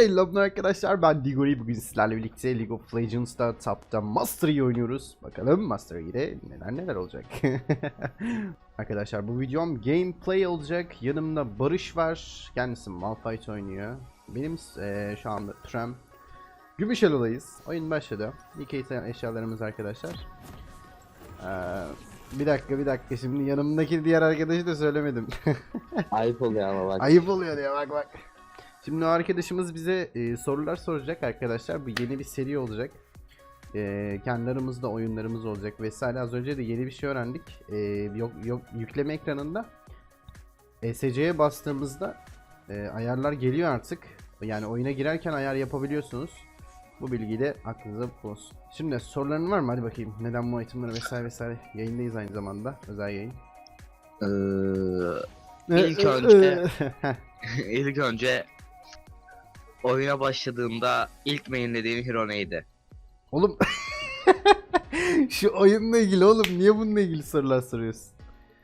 Selamlar arkadaşlar ben Digori bugün sizlerle birlikte League of Legends'ta Tap'ta Mastery oynuyoruz. Bakalım Mastery'de neler neler olacak. arkadaşlar bu videom gameplay olacak. Yanımda Barış var. Kendisi Malphite oynuyor. Benim eee, şu anda Trem. Gümüşhalı'dayız. Oyun başladı. İlk eşyalarımız arkadaşlar. Eee, bir dakika bir dakika şimdi yanımdaki diğer arkadaşı da söylemedim. Ayıp oluyor ama bak. Ayıp oluyor diye bak bak. Şimdi arkadaşımız bize e, sorular soracak arkadaşlar. Bu yeni bir seri olacak. E, kendi aramızda oyunlarımız olacak vesaire. Az önce de yeni bir şey öğrendik. E, yok, yok, yükleme ekranında ESC'ye bastığımızda e, ayarlar geliyor artık. Yani oyuna girerken ayar yapabiliyorsunuz. Bu bilgiyi de aklınıza bulunsun. Şimdi soruların var mı? Hadi bakayım. Neden bu itemleri vesaire vesaire. Yayındayız aynı zamanda. Özel yayın. Ee, İlk önce- ilk önce oyuna başladığında ilk mainlediğin hero neydi? Oğlum şu oyunla ilgili oğlum niye bununla ilgili sorular soruyorsun?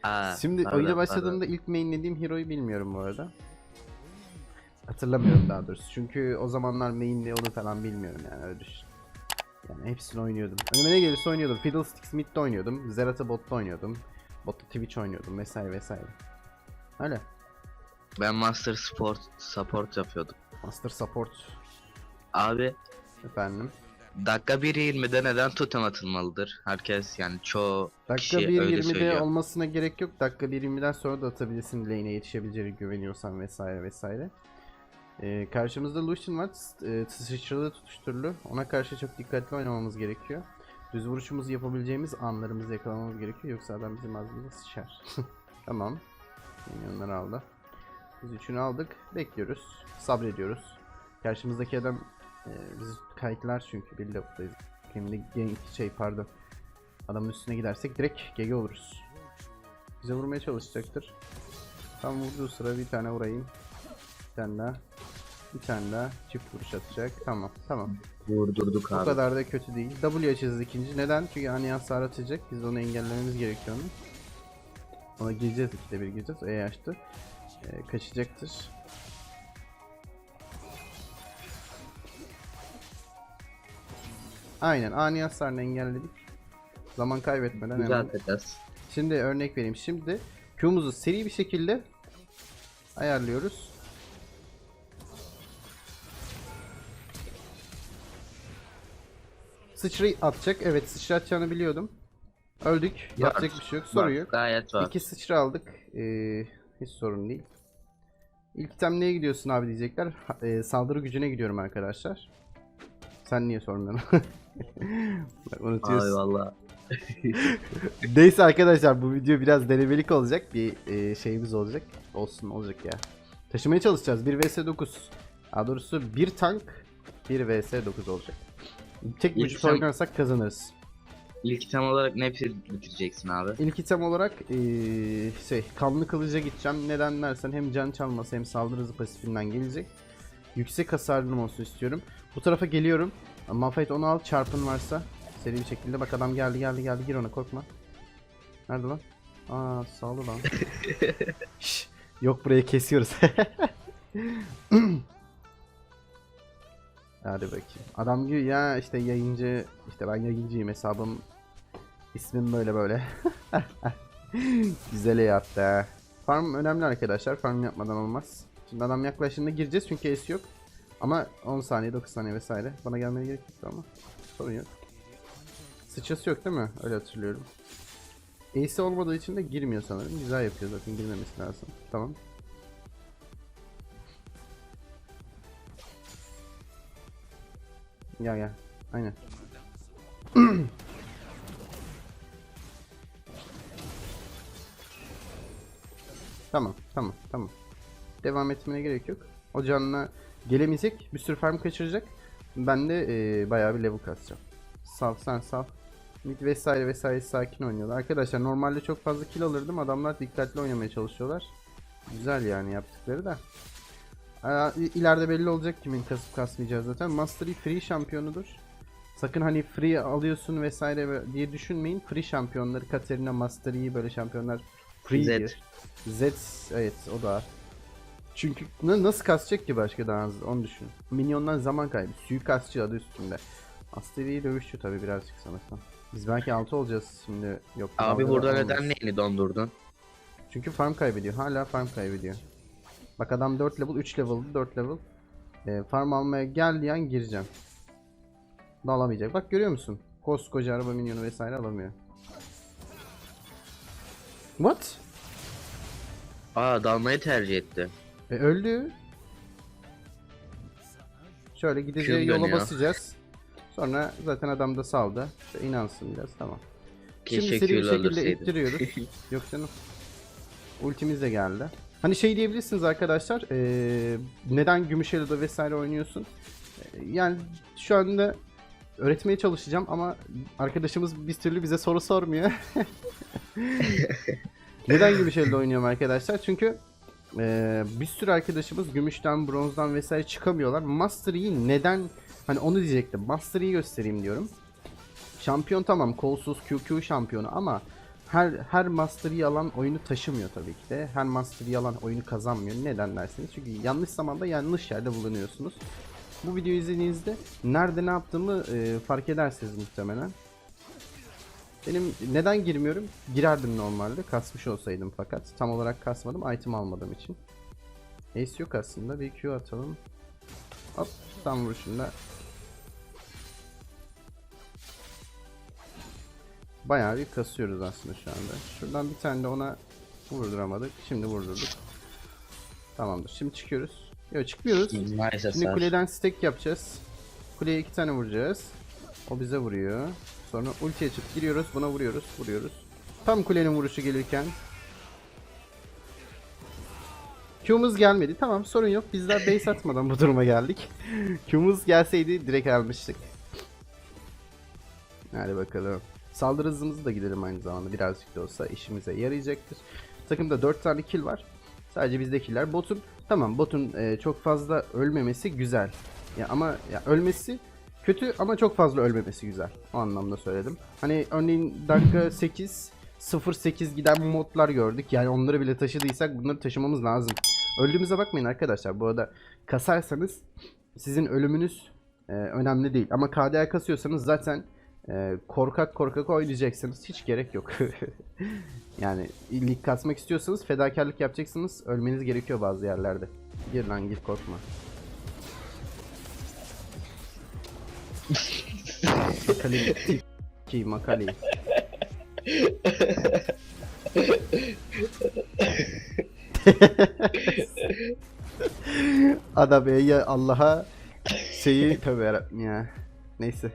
Aa, Şimdi pardon, oyuna pardon. başladığımda ilk mainlediğim hero'yu bilmiyorum bu arada. Hatırlamıyorum daha doğrusu. Çünkü o zamanlar main ne onu falan bilmiyorum yani öyle düşün. Yani hepsini oynuyordum. Önüme ne gelirse oynuyordum. Fiddlesticks mid'de oynuyordum. Zerath'ı botta oynuyordum. Botta Twitch oynuyordum vesaire vesaire. Öyle. Ben Master Sport Support yapıyordum. Master Support Abi efendim. dakika 1.20'de neden totem atılmalıdır? Herkes yani çoğu Dakika kişi öyle 1.20'de söylüyor. olmasına gerek yok. Dakika 1.20'den sonra da atabilirsin lane'e yetişebileceğine güveniyorsan vesaire vesaire. Ee, karşımızda Lucian var. S- E, sıçralı tutuşturulu. Ona karşı çok dikkatli oynamamız gerekiyor. Düz vuruşumuzu yapabileceğimiz anlarımızı yakalamamız gerekiyor. Yoksa adam bizim ağzımıza sıçar. tamam. Minyonları aldı. Biz üçünü aldık. Bekliyoruz. Sabrediyoruz. Karşımızdaki adam e, bizi kayıtlar çünkü bir. Şimdi gank şey pardon. Adamın üstüne gidersek direkt GG oluruz. Bize vurmaya çalışacaktır. Tam vurduğu sıra bir tane vurayım. Bir tane daha. Bir tane daha çift vuruş atacak. Tamam tamam. vurdurduk abi. kadar da kötü değil. W açacağız ikinci. Neden? Çünkü ani hasar atacak. Biz onu engellememiz gerekiyor. Ona gireceğiz ikide bir gireceğiz. E açtı. Ee, kaçacaktır. Aynen ani hasarını engelledik. Zaman kaybetmeden hemen takas. Şimdi örnek vereyim. Şimdi Q'muzu seri bir şekilde ayarlıyoruz. Sıçrayı atacak. Evet sıçra atacağını biliyordum. Öldük. Yapacak bir şey yok. Sorun Bak, yok. Gayet var. İki sıçra aldık. Ee, hiç sorun değil. İlk item neye gidiyorsun abi diyecekler. Ee, saldırı gücüne gidiyorum arkadaşlar. Sen niye sormuyorsun? Bak unutuyorsun. Ay valla. Neyse arkadaşlar bu video biraz denemelik olacak. Bir e, şeyimiz olacak. Olsun olacak ya. Taşımaya çalışacağız. 1 vs 9. Daha doğrusu bir tank 1 vs 9 olacak. Tek vücut oynarsak kazanırız. İlk item olarak ne bitireceksin abi? İlk item olarak e, şey kanlı kılıca gideceğim. Neden dersen hem can çalması hem saldırı hızı pasifinden gelecek. Yüksek hasarlım olsun istiyorum. Bu tarafa geliyorum. Malphite onu al çarpın varsa. Seri bir şekilde bak adam geldi geldi geldi gir ona korkma. Nerede lan? Aa sağlı lan. Şş, yok burayı kesiyoruz. Hadi bakayım. Adam diyor ya işte yayıncı işte ben yayıncıyım hesabım ismim böyle böyle. Güzel yaptı. Farm önemli arkadaşlar. Farm yapmadan olmaz. Şimdi adam yaklaştığında gireceğiz çünkü es yok. Ama 10 saniye 9 saniye vesaire. Bana gelmeye gerek yok ama. Sorun yok. Sıçrası yok değil mi? Öyle hatırlıyorum. Ace olmadığı için de girmiyor sanırım. Güzel yapıyor zaten girmemesi lazım. Tamam. Gel gel. Aynen. Tamam, tamam, tamam. Devam etmene gerek yok. O canına gelemeyecek, bir sürü farm kaçıracak. Ben de eee bayağı bir level kasacağım. Sal, sen sal. Mid vesaire vesaire sakin oynuyorlar. Arkadaşlar normalde çok fazla kill alırdım. Adamlar dikkatli oynamaya çalışıyorlar. Güzel yani yaptıkları da. İleride belli olacak kimin kasıp kasmayacağız zaten. Mastery free şampiyonudur. Sakın hani free alıyorsun vesaire ve- diye düşünmeyin. Free şampiyonları Katarina, Mastery böyle şampiyonlar Zed. diyor. Z evet o da. Çünkü na- nasıl kasacak ki başka daha hızlı onu düşün. Minyondan zaman kaybı. Suikastçı adı üstünde. Asteroid dövüşçü tabi birazcık sanırsam. Biz belki 6 olacağız şimdi. Yok. Abi burada neden lane'i dondurdun? Çünkü farm kaybediyor. Hala farm kaybediyor. Bak adam 4 level, 3 level, 4 level. Ee, farm almaya geldiği an gireceğim. Da alamayacak. Bak görüyor musun? Koskoca araba minyonu vesaire alamıyor. What? Aa dalmayı tercih etti. E öldü. Şöyle gideceği Kim yola dönüyor? basacağız. Sonra zaten adam da saldı. İşte inansın biraz tamam. Keşke Şimdi seri bir şekilde öldürseydim. ittiriyoruz. Yok canım. Ultimiz de geldi. Hani şey diyebilirsiniz arkadaşlar. eee, neden Gümüşhalı'da vesaire oynuyorsun? Eee, Yani şu anda öğretmeye çalışacağım ama arkadaşımız bir türlü bize soru sormuyor. neden Gümüşhalı'da oynuyorum arkadaşlar? Çünkü eee, bir sürü arkadaşımız gümüşten, bronzdan vesaire çıkamıyorlar. Master Yi neden? Hani onu diyecektim. Master Yi göstereyim diyorum. Şampiyon tamam kolsuz QQ şampiyonu ama her her Master'ı alan oyunu taşımıyor tabii ki de. Her Master'ı alan oyunu kazanmıyor. Neden derseniz çünkü yanlış zamanda yanlış yerde bulunuyorsunuz. Bu videoyu izlediğinizde nerede ne yaptığımı e, fark edersiniz muhtemelen. Benim neden girmiyorum? Girerdim normalde kasmış olsaydım fakat tam olarak kasmadım item almadığım için. Ace yok aslında bir Q atalım. Hop tam vuruşunda Bayağı bir kasıyoruz aslında şu anda. Şuradan bir tane de ona vurduramadık. Şimdi vurdurduk. Tamamdır. Şimdi çıkıyoruz. Yok çıkmıyoruz. Nice Şimdi kuleden stack yapacağız. Kuleye iki tane vuracağız. O bize vuruyor. Sonra ulti açıp giriyoruz. Buna vuruyoruz. Vuruyoruz. Tam kulenin vuruşu gelirken Q'muz gelmedi. Tamam sorun yok. Bizler base atmadan bu duruma geldik. Q'muz gelseydi direkt almıştık. Hadi bakalım. Saldırı hızımızı da gidelim aynı zamanda. Birazcık da olsa işimize yarayacaktır. Takımda 4 tane kill var. Sadece bizde killer. Botun tamam botun e, çok fazla ölmemesi güzel. Ya ama ya ölmesi kötü ama çok fazla ölmemesi güzel. O anlamda söyledim. Hani örneğin dakika 8 0-8 giden modlar gördük. Yani onları bile taşıdıysak bunları taşımamız lazım. Öldüğümüze bakmayın arkadaşlar. Bu arada kasarsanız sizin ölümünüz e, önemli değil. Ama KDA kasıyorsanız zaten e, korkak korkak oynayacaksınız. Hiç gerek yok. yani lig kasmak istiyorsanız fedakarlık yapacaksınız. Ölmeniz gerekiyor bazı yerlerde. Gir lan gir korkma. Makali ki Makali. Adam ya Allah'a şeyi tövbe yarabbim ya. Neyse.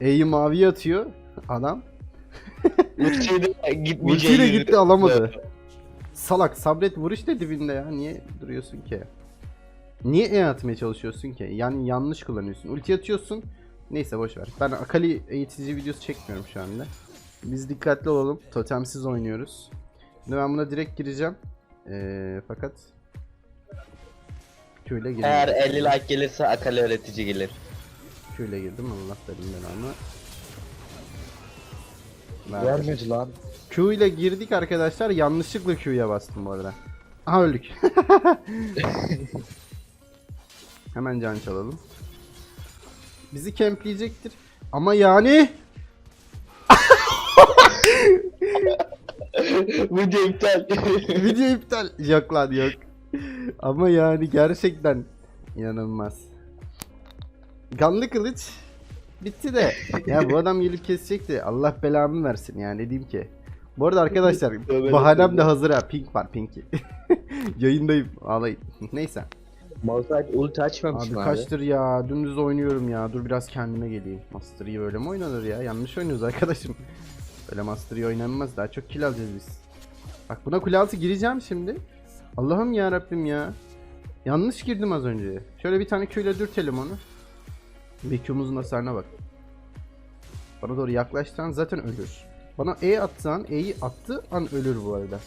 E'yi maviye atıyor adam. Ultiyle gitmeyeceği Ultiyle gitti alamadı. Salak sabret vuruş da dibinde ya. Niye duruyorsun ki? Niye E atmaya çalışıyorsun ki? Yani yanlış kullanıyorsun. Ulti atıyorsun. Neyse boş ver. Ben Akali eğitici videosu çekmiyorum şu anda. Biz dikkatli olalım. Totemsiz oynuyoruz. Şimdi ben buna direkt gireceğim. Ee, fakat Q ile girdim. Eğer 50 like gelirse Akali öğretici gelir. İle girdim. Allah benim belamı. Ver. Vermedi lan. Q ile girdik arkadaşlar. Yanlışlıkla Q'ya bastım bu arada. Aha öldük. Hemen can çalalım. Bizi kempleyecektir. Ama yani Video iptal. video iptal. Yok lan yok. Ama yani gerçekten inanılmaz. Ganlı kılıç bitti de. Ya bu adam gelip kesecekti. Allah belamı versin yani ne diyeyim ki. Bu arada arkadaşlar bahanem de hazır ha. Pink var pinki. Yayındayım. Ağlayın. Neyse. Malphite ulti açmamışsın Abi abi. kaçtır ya. Dümdüz oynuyorum ya. Dur biraz kendime geleyim. Master Yi öyle mi oynanır ya? Yanlış oynuyoruz arkadaşım. Öyle Master Yi oynanmaz. Daha çok kill alacağız biz. Bak buna kule altı gireceğim şimdi. Allah'ım ya Rabbim ya. Yanlış girdim az önce. Şöyle bir tane Q ile dürtelim onu. Bir Q'muzun hasarına bak. Bana doğru yaklaştıran zaten ölür. Bana E atsan, E'yi attı an ölür bu arada.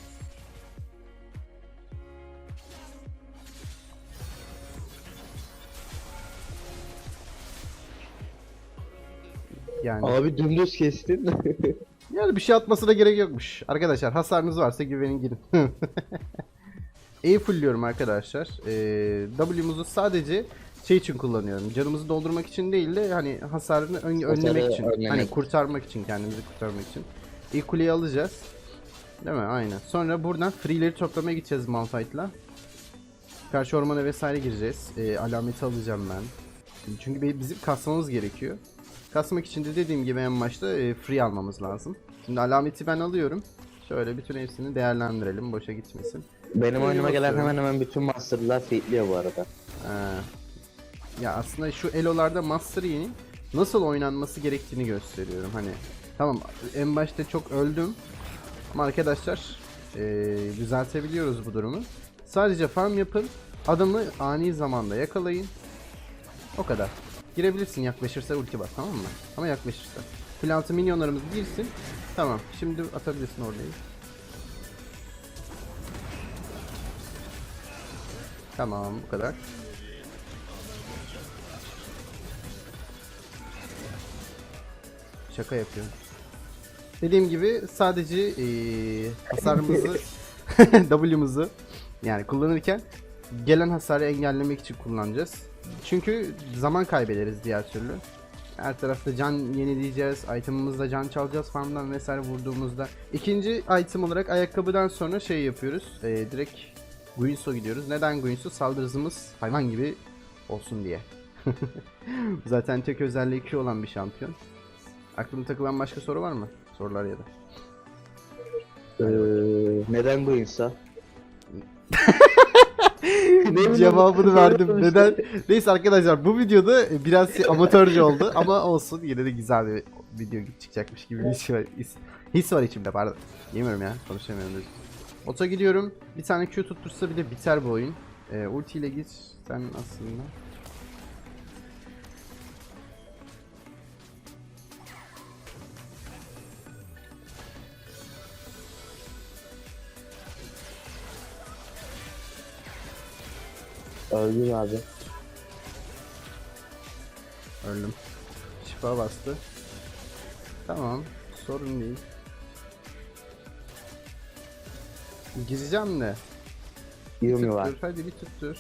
Yani Abi dümdüz kestin. yani bir şey atmasına gerek yokmuş. Arkadaşlar hasarınız varsa güvenin girin. E fullliyorum arkadaşlar. Ee, W'muzu sadece şey için kullanıyorum. Canımızı doldurmak için değil de hani hasarını ön- önlemek için. önlemek Hani kurtarmak için kendimizi kurtarmak için. E kuleyi alacağız. Değil mi? Aynen. Sonra buradan free'leri toplamaya gideceğiz Malphite'la. Karşı ormana vesaire gireceğiz. Ee, alameti alacağım ben. Çünkü bizim kasmamız gerekiyor. Kasmak için de dediğim gibi en başta e, free almamız lazım. Şimdi alameti ben alıyorum. Şöyle bütün hepsini değerlendirelim. Boşa gitmesin. Benim İyi oyunuma gelen hemen hemen bütün masterlar fitliyor bu arada. Ee, ya aslında şu elolarda Master nasıl oynanması gerektiğini gösteriyorum. Hani tamam en başta çok öldüm ama arkadaşlar ee, düzeltebiliyoruz bu durumu. Sadece farm yapın, adamı ani zamanda yakalayın. O kadar. Girebilirsin yaklaşırsa ulti bas tamam mı? Ama yaklaşırsa. Plantı minyonlarımız girsin. Tamam. Şimdi atabilirsin orayı. Tamam bu kadar. Şaka yapıyorum. Dediğim gibi sadece eee hasarımızı W'muzu yani kullanırken gelen hasarı engellemek için kullanacağız. Çünkü zaman kaybederiz diğer türlü. Her tarafta can yenileyeceğiz, itemımızda can çalacağız farmdan vesaire vurduğumuzda. İkinci item olarak ayakkabıdan sonra şey yapıyoruz. eee, direkt Guinsoo gidiyoruz. Neden Guinsoo? Saldırı hızımız hayvan gibi olsun diye. Zaten tek özelliği Q olan bir şampiyon. Aklına takılan başka soru var mı? Sorular ya da. Ee, neden bu insan? Cevabını verdim. Neden? Neyse arkadaşlar bu videoda biraz amatörce oldu ama olsun yine de güzel bir video çıkacakmış gibi bir his var, his, his var içimde pardon. Yemiyorum ya konuşamıyorum. Ota gidiyorum. Bir tane Q tuttursa bile biter bu oyun. Ee, ulti ile git sen aslında. Öldüm abi. Öldüm. Şifa bastı. Tamam. Sorun değil. Gireceğim. Bir Yumi var. hadi bir tuttur.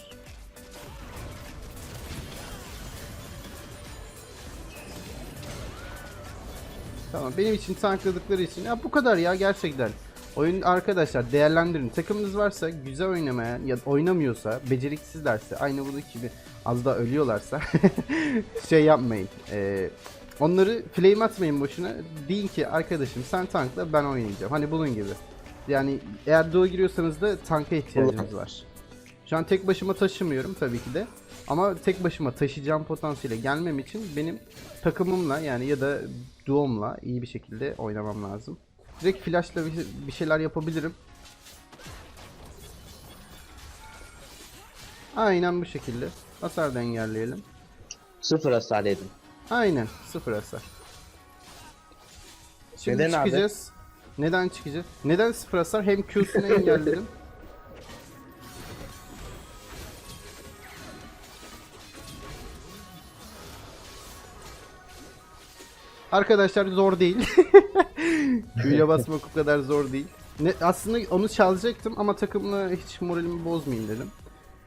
Tamam benim için tankladıkları için ya bu kadar ya gerçekten. Oyun arkadaşlar değerlendirin. Takımınız varsa güzel oynamaya ya da oynamıyorsa beceriksizlerse aynı buradaki gibi az da ölüyorlarsa şey yapmayın. Ee, onları flame atmayın boşuna. Deyin ki arkadaşım sen tankla ben oynayacağım. Hani bunun gibi. Yani eğer duo giriyorsanız da tanka ihtiyacınız var. Şu an tek başıma taşımıyorum tabii ki de. Ama tek başıma taşıyacağım potansiyele gelmem için benim takımımla yani ya da duomla iyi bir şekilde oynamam lazım. Direkt flashla bir- şeyler yapabilirim. Aynen bu şekilde. Hasar da engelleyelim. Sıfır hasar yedim. Aynen sıfır hasar. Şimdi Neden abi? çıkacağız. Neden çıkacağız? Neden sıfır hasar? Hem Q'sunu engelledim. Arkadaşlar zor değil. Q'ya basmak o kadar zor değil. Ne, aslında onu çalacaktım ama takımla hiç moralimi bozmayayım dedim.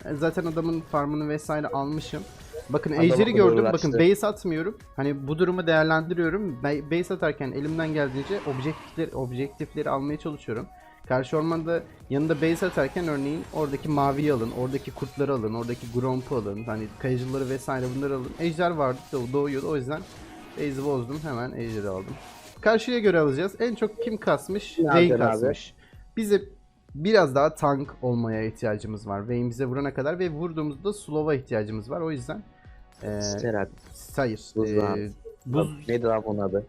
Yani Zaten adamın farmını vesaire almışım. Bakın Adam Ejder'i gördüm. uğraştı. Bakın base atmıyorum. Hani bu durumu değerlendiriyorum. Ba- Base atarken elimden geldiğince objektifleri, objektifleri almaya çalışıyorum. Karşı ormanda yanında base atarken örneğin oradaki maviyi alın, oradaki kurtları alın, oradaki gromp'u alın, hani kayıcıları vesaire bunları alın. Ejder vardı doğ- doğuyordu o yüzden base'i bozdum hemen ejder'i aldım. Karşıya göre alacağız. En çok kim kasmış? Ne Vayne yapacaksın abi? kasmış. Bize biraz daha tank olmaya ihtiyacımız var. Vayne bize vurana kadar ve vurduğumuzda slow'a ihtiyacımız var. O yüzden ee, Sterat. hayır. Buz ee, var. buz Neydi lan bunun adı?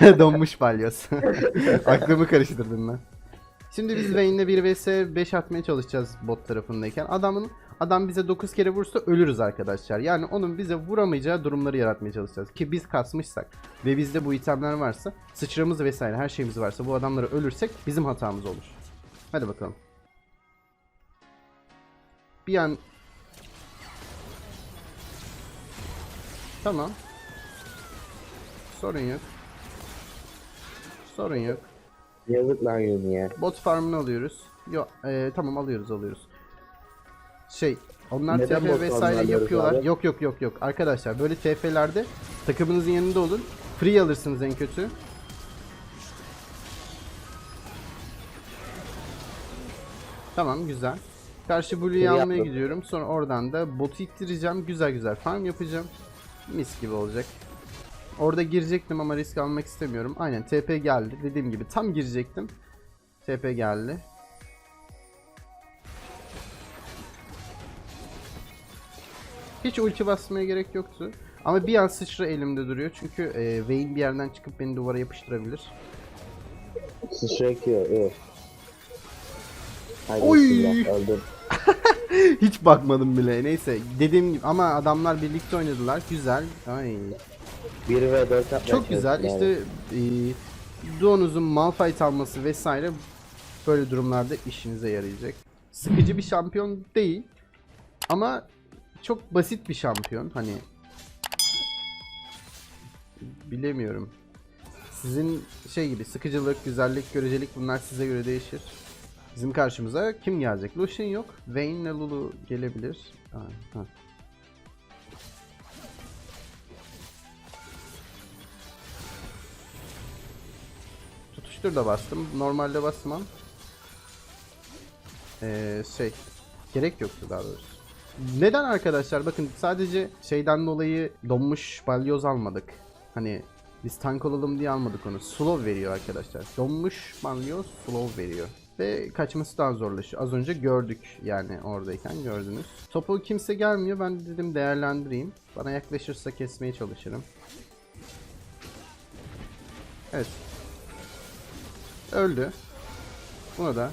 donmuş balyoz. Aklımı karıştırdın lan. Şimdi biz Vayne'le 1 vs 5 atmaya çalışacağız bot tarafındayken. Adamın adam bize 9 kere vursa ölürüz arkadaşlar. Yani onun bize vuramayacağı durumları yaratmaya çalışacağız. Ki biz kasmışsak ve bizde bu itemler varsa, sıçramız vesaire her şeyimiz varsa bu adamları ölürsek bizim hatamız olur. Hadi bakalım. Bir an Tamam. Sorun yok. Sorun yok. Yazık lan Yumi'ye. Bot farmını alıyoruz. Yok e, tamam alıyoruz alıyoruz. Şey onlar Neden TF vesaire yapıyorlar. abi? Yok yok yok yok. Arkadaşlar böyle TF'lerde takımınızın yanında olun. Free alırsınız en kötü. Tamam güzel. Karşı Blue'yu almaya yaptım. gidiyorum. Sonra oradan da botu ittireceğim. Güzel güzel farm yapacağım. Mis gibi olacak. Orada girecektim ama risk almak istemiyorum. Aynen TP geldi. Dediğim gibi tam girecektim. TP geldi. Hiç ulti basmaya gerek yoktu. Ama bir an sıçra elimde duruyor. Çünkü e, Vayne bir yerden çıkıp beni duvara yapıştırabilir. Sıçrayı iyi. Haydi Oy! bismillah. Hiç bakmadım bile. Neyse dediğim gibi ama adamlar birlikte oynadılar. Güzel. Ay. 1 ve 4 yapmaya Çok güzel. çalıştım yani. İşte e, Duo'nuzun Malphite alması vesaire böyle durumlarda işinize yarayacak. Sıkıcı bir şampiyon değil. Ama çok basit bir şampiyon. Hani bilemiyorum. Sizin şey gibi sıkıcılık, güzellik, görecelik bunlar size göre değişir. Bizim karşımıza kim gelecek? Lucian yok. Vayne ile Lulu gelebilir. Aa, ha. Tutuştur da bastım. Normalde basmam. Ee, şey gerek yoktu daha doğrusu. Neden arkadaşlar bakın sadece şeyden dolayı donmuş balyoz almadık. Hani biz tank olalım diye almadık onu. Slow veriyor arkadaşlar. Donmuş balyoz slow veriyor. Ve kaçması daha zorlaşıyor. Az önce gördük yani oradayken gördünüz. Topu kimse gelmiyor. Ben dedim değerlendireyim. Bana yaklaşırsa kesmeye çalışırım. Evet. Öldü. Buna da.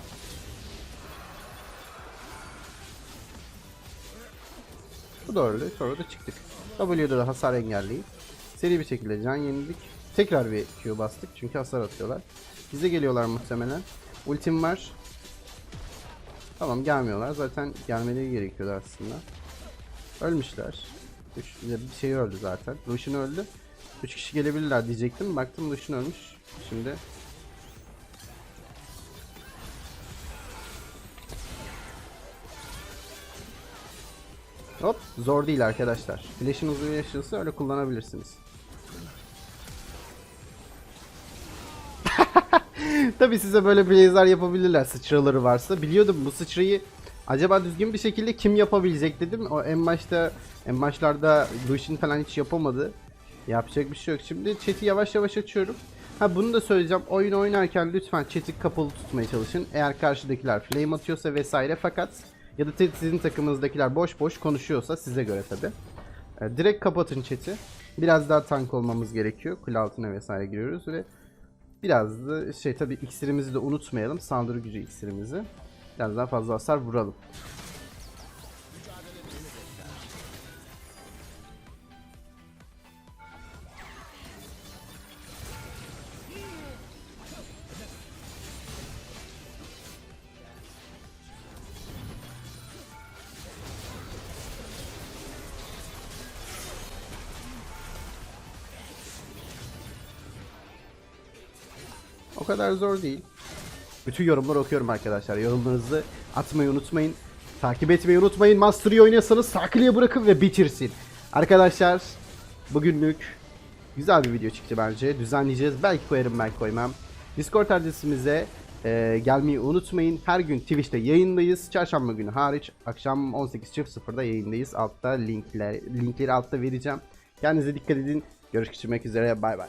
Bu da öldü. Sonra da çıktık. W'de de hasar engelleyip seri bir şekilde can yeniledik. Tekrar bir Q bastık çünkü hasar atıyorlar. Bize geliyorlar muhtemelen. Ultim var. Tamam gelmiyorlar. Zaten gelmeleri gerekiyordu aslında. Ölmüşler. Üç, bir şey öldü zaten. Lucian öldü. 3 kişi gelebilirler diyecektim. Baktım Lucian ölmüş. Şimdi Hop zor değil arkadaşlar. Flash'ın uzun yaşıyorsa öyle kullanabilirsiniz. Tabi size böyle blazer yapabilirler sıçraları varsa. Biliyordum bu sıçrayı acaba düzgün bir şekilde kim yapabilecek dedim. O en başta en başlarda Lucian falan hiç yapamadı. Yapacak bir şey yok. Şimdi chat'i yavaş yavaş açıyorum. Ha bunu da söyleyeceğim. Oyun oynarken lütfen chat'i kapalı tutmaya çalışın. Eğer karşıdakiler flame atıyorsa vesaire fakat ya da sizin takımınızdakiler boş boş konuşuyorsa size göre tabi. direkt kapatın chat'i. Biraz daha tank olmamız gerekiyor. Kule altına vesaire giriyoruz ve biraz da şey tabi iksirimizi de unutmayalım. Saldırı gücü iksirimizi. Biraz daha fazla hasar vuralım. Kadar zor değil. Bütün yorumları okuyorum arkadaşlar. Yorumlarınızı atmayı unutmayın. Takip etmeyi unutmayın. Master'ı oynuyorsanız takliye bırakın ve bitirsin. Arkadaşlar bugünlük güzel bir video çıktı bence. Düzenleyeceğiz. Belki koyarım belki koymam. Discord adresimize e, gelmeyi unutmayın. Her gün Twitch'te yayındayız. Çarşamba günü hariç akşam 18.00'da yayındayız. Altta linkler, linkleri altta vereceğim. Kendinize dikkat edin. Görüşmek üzere. Bay bay.